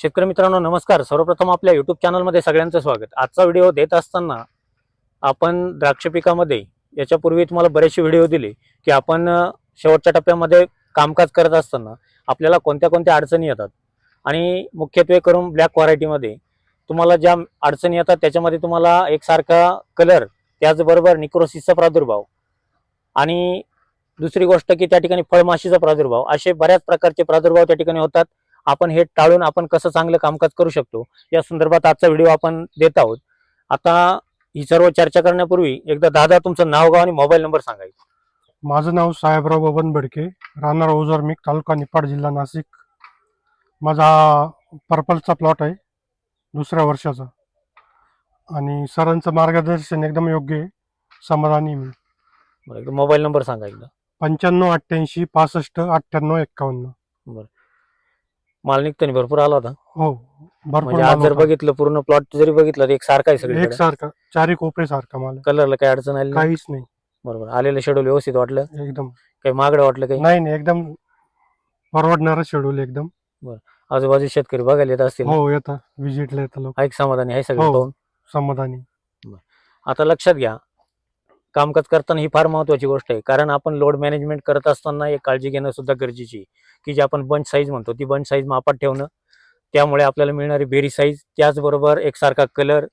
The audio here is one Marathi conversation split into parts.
शेतकरी मित्रांनो नमस्कार. सर्वप्रथम आपल्या युट्यूब चॅनलमध्ये सगळ्यांचं स्वागत. आजचा व्हिडिओ देत असताना आपण द्राक्ष पिकामध्ये याच्यापूर्वी तुम्हाला बरेचसे व्हिडिओ दिले की आपण शेवटच्या टप्प्यामध्ये कामकाज करत असताना आपल्याला कोणत्या कोणत्या अडचणी येतात? आणि मुख्यत्वे करून ब्लॅक व्हरायटीमध्ये तुम्हाला ज्या अडचणी येतात त्याच्यामध्ये तुम्हाला एकसारखा कलर त्याचबरोबर निक्रोसिसचा प्रादुर्भाव आणि दुसरी गोष्ट की त्या ठिकाणी फळमाशीचा प्रादुर्भाव असे बऱ्याच प्रकारचे प्रादुर्भाव त्या ठिकाणी होतात. आपण हे टाळून आपण कसं चांगलं कामकाज करू शकतो या संदर्भात आजचा व्हिडिओ आपण देत आहोत. आता ही सर्व चर्चा करण्यापूर्वी एकदा दादा तुमचं नाव गाव आणि मोबाईल नंबर सांगायचं माझं नाव साहेबराव बबन बेडके राहणार ओझरमिक तालुका निपाड जिल्हा नाशिक. माझा पर्पलचा प्लॉट आहे दुसऱ्या वर्षाचा. आणि सरांचं मार्गदर्शन एकदम योग्य आहे समाधानी मी. बरं एकदा मोबाईल नंबर सांगा एकदा. पंच्याण्णव अठ्ठ्याऐंशी पासष्ट अठ्ठ्याण्णव एक्कावन्न. माल निघताना भरपूर आला होता. हो भरपूर म्हणजे आज माल जर होता. बघितलं पूर्ण प्लॉट जरी बघितलं तर एक सारखा आहे सगळीकडे. एकसारखा चारी कोपरे सारखा मला कलरला काही अडचण आली नाही? काहीच नाही. बरोबर. आलेलं शेड्यूल व्यवस्थित वाटलं? एकदम. काही मागडं वाटलं काही? नाही नाही एकदम परवडणारं शेड्यूल एकदम. आजूबाजू शेतकरी बघायला येत असतील? हो येतं विजिटला येतं लोक. ऐक समाधानी आहे सगळं हो. समाधानी. आता लक्षात घ्या कामकाज करताना ही फार महत्वाची गोष्ट आहे. कारण आपण लोड मॅनेजमेंट करत असताना एक काळजी घेणं सुद्धा गरजेची की जी आपण बंच साईज म्हणतो ती बंच साईज मापात ठेवणं त्यामुळे आपल्याला मिळणारी बेरी साईज त्याचबरोबर एकसारखा कलर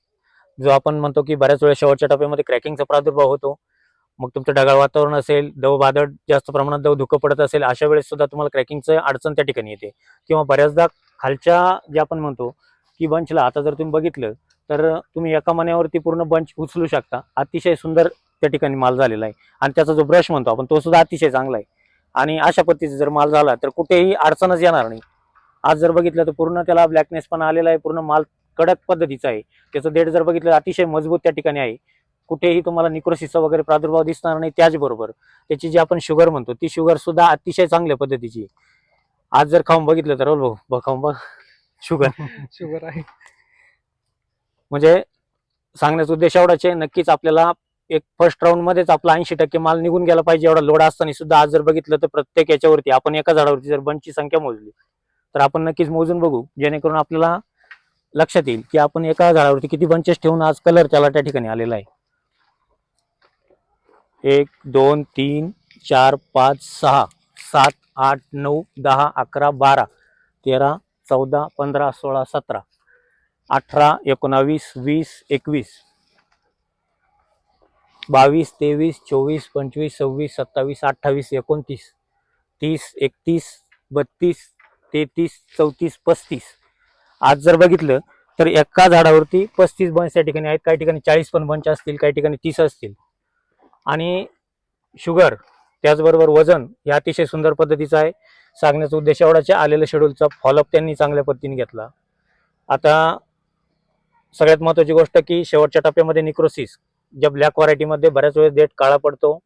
जो आपण म्हणतो की बऱ्याच वेळा शेवटच्या टप्प्यामध्ये क्रॅकिंगचा प्रादुर्भाव होतो. मग तुमचं ढगाळ वातावरण असेल दव वादळ जास्त प्रमाणात दव धुकं पडत असेल अशा वेळेस सुद्धा तुम्हाला क्रॅकिंगचं अडचण त्या ठिकाणी येते. किंवा बऱ्याचदा खालच्या जे आपण म्हणतो की बंचला आता जर तुम्ही बघितलं तर तुम्ही एका मण्यावरती पूर्ण बंच उचलू शकता. अतिशय सुंदर त्या ठिकाणी माल झालेला आहे. आणि त्याचा जो ब्रश म्हणतो आपण तो सुद्धा अतिशय चांगला आहे. आणि अशा पद्धतीचा जर माल झाला तर कुठेही अडचणच येणार नाही. आज जर बघितलं तर पूर्ण त्याला ब्लॅकनेस पण आलेला आहे पूर्ण माल कडक पद्धतीचा आहे. त्याचं देठ जर बघितलं अतिशय मजबूत त्या ठिकाणी आहे. कुठेही तुम्हाला निक्रोसिसचा वगैरे प्रादुर्भाव दिसणार नाही त्याचबरोबर त्याची जी आपण शुगर म्हणतो ती शुगर सुद्धा अतिशय चांगल्या पद्धतीची आहे. आज जर खाऊन बघितलं तर बघ खाऊन बघ शुगर शुगर आहे. म्हणजे सांगण्याचा उद्देश एवढाच आहे नक्कीच आपल्याला एक फर्स्ट राऊंड मध्येच आपला ऐंशी टक्के माल निघून गेला पाहिजे एवढा लोड असताना सुद्धा आज जर बघितलं तर प्रत्येक याच्यावरती आपण एका झाडावरती जर बंचची संख्या मोजली तर आपण नक्कीच मोजून बघू जेणेकरून आपल्याला लक्षात येईल की आपण एका झाडावरती किती बंचेस ठेवून आज कलर त्याला त्या ठिकाणी आलेला आहे. एक दोन तीन चार पाच सहा सात आठ नऊ दहा अकरा बारा तेरा चौदा पंधरा सोळा सतरा अठरा एकोणावीस वीस एकवीस. बावीस तेवीस चोवीस पंचवीस सव्वीस सत्तावीस अठ्ठावीस एकोणतीस तीस एकतीस बत्तीस तेहतीस चौतीस पस्तीस. आज जर बघितलं तर एका झाडावरती पस्तीस बंच त्या ठिकाणी आहेत. काही ठिकाणी चाळीस पण बंच असतील काही ठिकाणी तीस असतील. आणि शुगर त्याचबरोबर वजन हे अतिशय सुंदर पद्धतीचं आहे. सांगण्याचा उद्देश एवढाच्या आलेल्या आलेलं शेड्यूलचा फॉलोअप त्यांनी चांगल्या पद्धतीने घेतला. आता सगळ्यात महत्वाची गोष्ट की शेवटच्या टप्प्यामध्ये निक्रोसिस ज्या ब्लॅक व्हरायटीमध्ये बऱ्याच वेळेस देठ काळा पडतो.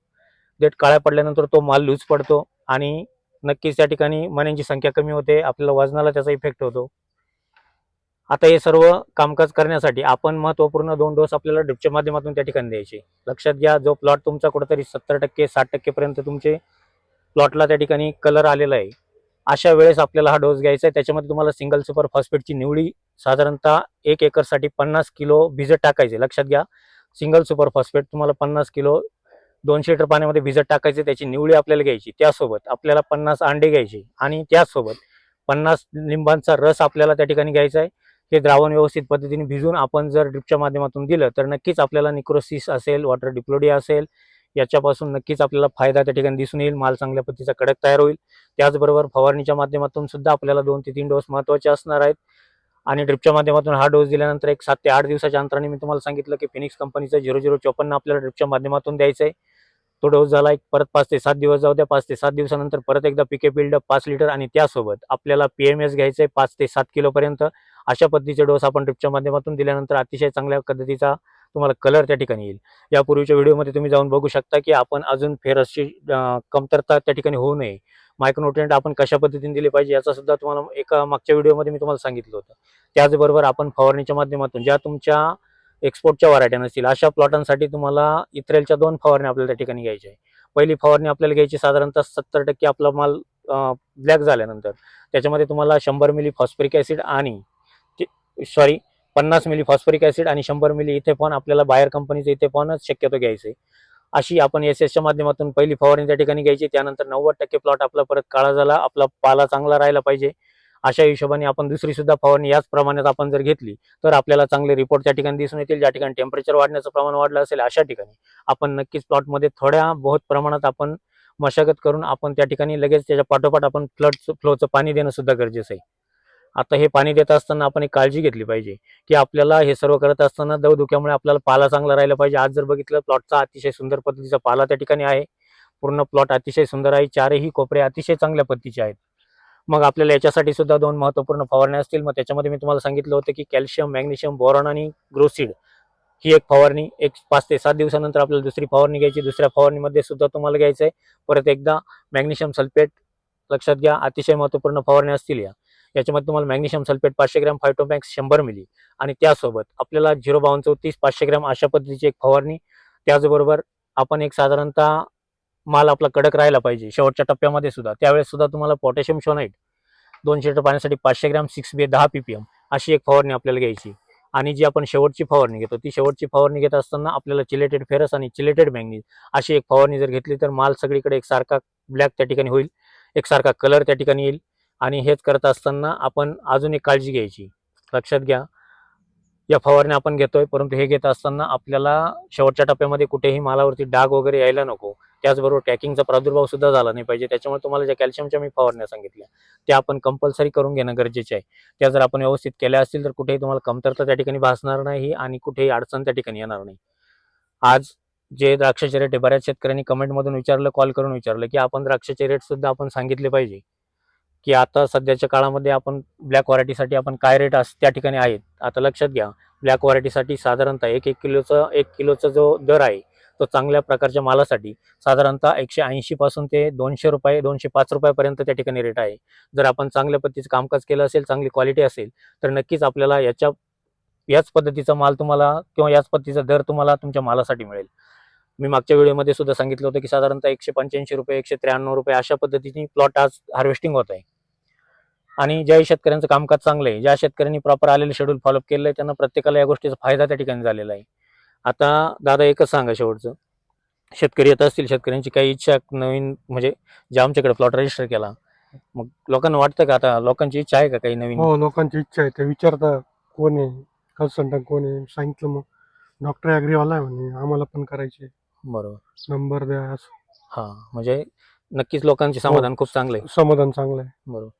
देठ काळा पडल्यानंतर तो माल लूज पडतो आणि नक्कीच त्या ठिकाणी मण्यांची संख्या कमी होते आपल्याला वजनाला त्याचा इफेक्ट होतो. आता हे सर्व कामकाज करण्यासाठी आपण महत्त्वपूर्ण दोन डोस आपल्याला ड्रिपच्या माध्यमातून त्या ठिकाणी द्यायचे. लक्षात घ्या जो प्लॉट तुमचा कुठेतरी सत्तर टक्के साठ टक्केपर्यंत तुमचे प्लॉटला त्या ठिकाणी कलर आलेला आहे. अशा वेळेस आपल्याला हा डोस घ्यायचा आहे. त्याच्यामध्ये तुम्हाला सिंगल सुपर फॉस्फेटची निवडी साधारणतः एक एकरसाठी पन्नास किलो भिजत टाकायचे. लक्षात घ्या सिंगल सुपर फॉस्फेट तुम्हाला पन्नास किलो दोनशे लिटर पाण्यामध्ये भिजत टाकायचे त्याची निवडी आपल्याला घ्यायची त्यासोबत आपल्याला पन्नास अंडे घ्यायचे आणि त्याचसोबत पन्नास लिंबांचा रस आपल्याला त्या ठिकाणी घ्यायचा आहे. हे द्रावण व्यवस्थित पद्धतीने भिजून आपण जर ड्रिपच्या माध्यमातून दिलं तर नक्कीच आपल्याला निक्रोसिस असेल वॉटर डिप्लोडिया असेल याच्यापासून नक्कीच आपल्याला फायदा त्या ठिकाणी दिसून येईल माल चांगल्या पद्धतीचा कडक तयार होईल. त्याचबरोबर फवारणीच्या माध्यमातून सुद्धा आपल्याला दोन ते तीन डोस महत्त्वाचे असणार आहेत. आणि ड्रिपच्या माध्यमातून हा डोस दिल्यानंतर एक सात ते आठ दिवसाच्या अंतराने मी तुम्हाला सांगितलं की फिनिक्स कंपनीचा झिरो झिरो चोपन्न आपल्याला ड्रिपच्या माध्यमातून द्यायचं आहे तो डोस झाला एक परत पाच ते सात दिवस जाऊ द्या. पाच ते सात दिवसानंतर परत एकदा पिके बिल्डअप पाच लिटर आणि त्यासोबत आपल्याला पी एम एस घ्यायचं आहे पाच ते सात किलोपर्यंत अशा पद्धतीचे डोस आपण ड्रिपच्या माध्यमातून दिल्यानंतर अतिशय चांगल्या पद्धतीचा तुम्हाला कलर त्या ठिकाणी येईल. यापूर्वीच्या व्हिडिओमध्ये तुम्ही जाऊन बघू शकता की आपण अजून फेरसची कमतरता त्या ठिकाणी होऊ नये. मायक्रोन्युट्रियंट आपण कशा पद्धतीने दिले पाहिजे याचा सुद्धा तुम्हाला एका मागच्या व्हिडिओमध्ये मी तुम्हाला सांगितलं होतं. त्याचबरोबर आपण फवारणीच्या माध्यमातून ज्या तुमच्या एक्सपोर्टच्या व्हरायट्या नसतील अशा प्लॉटांसाठी तुम्हाला इत्रेलच्या दोन फवारण्या आपल्याला त्या ठिकाणी घ्यायच्या आहे पहिली फवारणी आपल्याला घ्यायची साधारणतः सत्तर टक्के आपला माल ब्लॅक झाल्यानंतर. त्याच्यामध्ये तुम्हाला शंभर मिली फॉस्फरिक ॲसिड आणि सॉरी पन्नास मिली फॉस्फरिक ॲसिड आणि शंभर मिली इथेफॉन आपल्याला बाहेर कंपनीचं इथेफॉनच शक्यतो घ्यायचं आहे अशी आपण एस एसच्या माध्यमातून पहिली फवारणी त्या ठिकाणी घ्यायची. त्यानंतर नव्वद टक्के प्लॉट आपला परत काळा झाला. आपला पाला चांगला राहिला पाहिजे. अशा हिशोबाने आपण दुसरी सुद्धा फवारणी याच प्रमाणात आपण जर घेतली तर आपल्याला चांगले रिपोर्ट त्या ठिकाणी दिसून येतील. ज्या ठिकाणी टेम्परेचर वाढण्याचं प्रमाण वाढलं असेल अशा ठिकाणी आपण नक्कीच प्लॉटमध्ये थोड्या बहुत प्रमाणात आपण मशागत करून आपण त्या ठिकाणी लगेच त्याच्या पाठोपाठ आपण फ्लड फ्लोचं पाणी देणं सुद्धा गरजेचं आहे. आता हे पाणी देत असताना आपण एक काळजी घेतली पाहिजे की आपल्याला हे सर्व करत असताना दवधुक्यामुळे आपल्याला पाला चांगला राहिला पाहिजे. आज जर बघितलं प्लॉटचा अतिशय सुंदर पद्धतीचा पाला त्या ठिकाणी आहे. पूर्ण प्लॉट अतिशय सुंदर आहे. चारही कोपरे अतिशय चांगल्या पद्धतीचे आहेत. मग आपल्याला याच्यासाठी सुद्धा दोन महत्त्वपूर्ण फवारण्या असतील. मग त्याच्यामध्ये मी तुम्हाला सांगितलं होतं की कॅल्शियम मॅग्नेशियम बोरॉन आणि ग्रोसिड ही एक फवारणी एक पाच ते सात दिवसानंतर आपल्याला दुसरी फवारणी घ्यायची. दुसऱ्या फवारणीमध्ये सुद्धा तुम्हाला घ्यायचं आहे परत एकदा मॅग्नेशियम सल्फेट लक्षात घ्या. अतिशय महत्त्वपूर्ण फवारण्या असतील या. याच्यामध्ये तुम्हाला मॅग्नेशियम सल्फेट पाचशे ग्रॅम फायटोमॅक्स शंभर मिली. आणि त्यासोबत आपल्याला झिरो बावन्न चौतीस पाचशे ग्रॅम अशा पद्धतीची एक फवारणी. त्याचबरोबर आपण एक साधारणतः माल आपला कडक राहायला पाहिजे शेवटच्या टप्प्यामध्ये सुद्धा. त्यावेळेस सुद्धा तुम्हाला पोटॅशियम शोनाईट दोनशे लिटर पाण्यासाठी पाचशे ग्रॅम सिक्स बी दहा पीपीएम अशी एक फवारणी आपल्याला घ्यायची. आणि जी आपण शेवटची फवारणी घेतो ती शेवटची फवारणी घेत असताना आपल्याला चिलेटेड फेरस आणि चिलेटेड मॅग्नीज अशी एक फवारणी जर घेतली तर माल सगळीकडे एकसारखा ब्लॅक त्या ठिकाणी होईल. एकसारखा कलर त्या ठिकाणी येईल. आणि हेच करत असताना आपण अजून एक काळजी घ्यायची. लक्षात घ्या. या फवारण्या आपण घेतोय परंतु हे घेत असताना आपल्याला शेवटच्या टप्प्यामध्ये कुठेही मालावरती डाग वगैरे यायला नको. त्याचबरोबर टॅकिंगचा प्रादुर्भाव सुद्धा झाला नाही पाहिजे. त्याच्यामुळे तुम्हाला ज्या कॅल्शियमच्या मी फवारण्या सांगितल्या त्या आपण कंपल्सरी करून घेणं गरजेचे आहे. त्या जर आपण व्यवस्थित केल्या असतील तर कुठेही तुम्हाला कमतरता त्या ठिकाणी भासणार नाही आणि कुठेही अडचण त्या ठिकाणी येणार नाही. आज जे द्राक्षाचे रेट आहे बऱ्याच शेतकऱ्यांनी कमेंटमधून विचारलं कॉल करून विचारलं की आपण द्राक्षाचे रेट सुद्धा आपण सांगितले पाहिजे. की आता सध्याच्या काळामध्ये आपण ब्लॅक व्हरायटीसाठी आपण काय रेट अस त्या ठिकाणी आहेत. आता लक्षात घ्या ब्लॅक व्हरायटीसाठी साधारणतः एक एक किलोचं एक किलोचा जो दर आहे तो चांगल्या प्रकारच्या मालासाठी साधारणतः एकशे ऐंशी पासून ते दोनशे रुपये दोनशे पाच रुपयापर्यंत त्या ठिकाणी रेट आहे. जर आपण चांगल्या पद्धतीचं कामकाज केलं असेल चांगली क्वालिटी असेल तर नक्कीच आपल्याला याच्या याच पद्धतीचा माल तुम्हाला किंवा याच पद्धतीचा दर तुम्हाला तुमच्या मालासाठी मिळेल. मी मागच्या व्हिडिओमध्ये सुद्धा सांगितलं होतं की साधारणतः एकशे पंच्याऐंशी रुपये एकशे त्र्याण्णव रुपये अशा पद्धतीने प्लॉट आज हार्वेस्टिंग होत आहे. आणि ज्याही शेतकऱ्यांचं कामकाज चांगलं आहे ज्या शेतकऱ्यांनी प्रॉपर आलेलं शेड्यूल फॉलोअप केलं आहे त्यांना प्रत्येकाला या गोष्टीचा फायदा त्या ठिकाणी झालेला आहे. आता दादा एकच सांगा शेवटचं. शेतकरी येत असतील शेतकऱ्यांची काही इच्छा नवीन म्हणजे जे आमच्याकडे प्लॉट रजिस्टर केला मग लोकांना वाटतं का आता लोकांची इच्छा आहे का काही नवीन? हो लोकांची इच्छा आहे. ते विचारता कोण आहे? कन्सल्टंट कोण आहे? सांगितलं मग. डॉक्टर ॲग्रीवाला आहे म्हणे. आम्हाला पण करायचे. बरोबर. नंबर द्या. हा म्हणजे नक्कीच लोकांचे समाधान खूप चांगलं आहे. समाधान चांगलं आहे. बरोबर.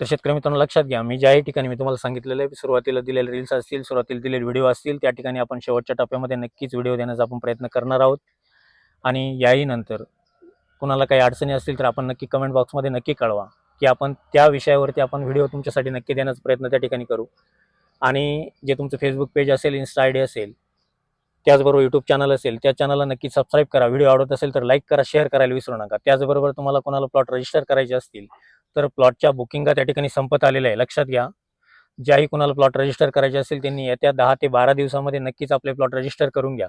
तर शेतकरी मित्रांनो लक्षात घ्या मी ज्याही ठिकाणी मी तुम्हाला सांगितलेलं आहे सुरुवातीला दिलेले रील्स असतील सुरुवातीला दिलेले व्हिडिओ असतील त्या ठिकाणी आपण शेवटच्या टप्प्यामध्ये नक्कीच व्हिडिओ देण्याचा आपण प्रयत्न करणार आहोत. आणि याही नंतर कुणाला काही अडचणी असतील तर आपण नक्की कमेंट बॉक्समध्ये नक्की कळवा की आपण त्या विषयावरती आपण व्हिडिओ तुमच्यासाठी नक्की देण्याचा प्रयत्न त्या ठिकाणी करू. आणि जे तुमचं फेसबुक पेज असेल इन्स्टा आय डी असेल त्याचबरोबर यूट्यूब चॅनल असेल त्या चॅनलला नक्की सबस्क्राईब करा. व्हिडिओ आवडत असेल तर लाईक करा शेअर करायला विसरू नका. त्याचबरोबर तुम्हाला कोणाला प्लॉट रजिस्टर करायचे असतील तर प्लॉटच्या बुकिंगा त्या ठिकाणी संपत आलेल्या आहे. लक्षात घ्या. ज्याही कोणाला प्लॉट रजिस्टर करायचे असेल त्यांनी येत्या दहा ते बारा दिवसामध्ये नक्कीच आपले प्लॉट रजिस्टर करून घ्या.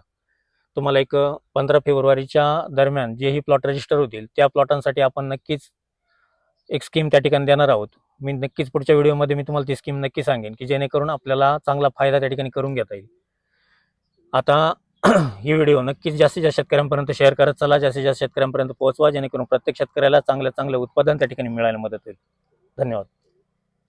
तुम्हाला एक पंधरा फेब्रुवारीच्या दरम्यान जेही प्लॉट रजिस्टर होतील त्या प्लॉटांसाठी आपण नक्कीच एक स्कीम त्या ठिकाणी देणार आहोत. मी नक्कीच पुढच्या व्हिडिओमध्ये मी तुम्हाला ती स्कीम नक्की सांगेन की जेणेकरून आपल्याला चांगला फायदा त्या ठिकाणी करून घेता येईल. आता ही व्हिडिओ नक्कीच जास्तीत जास्त शेतकऱ्यांपर्यंत शेअर करत चला. जास्तीत जास्त शेतकऱ्यांपर्यंत पोहोचवा जेणेकरून प्रत्येक शेतकऱ्याला चांगलं चांगलं उत्पादन त्या ठिकाणी मिळायला मदत होईल. धन्यवाद.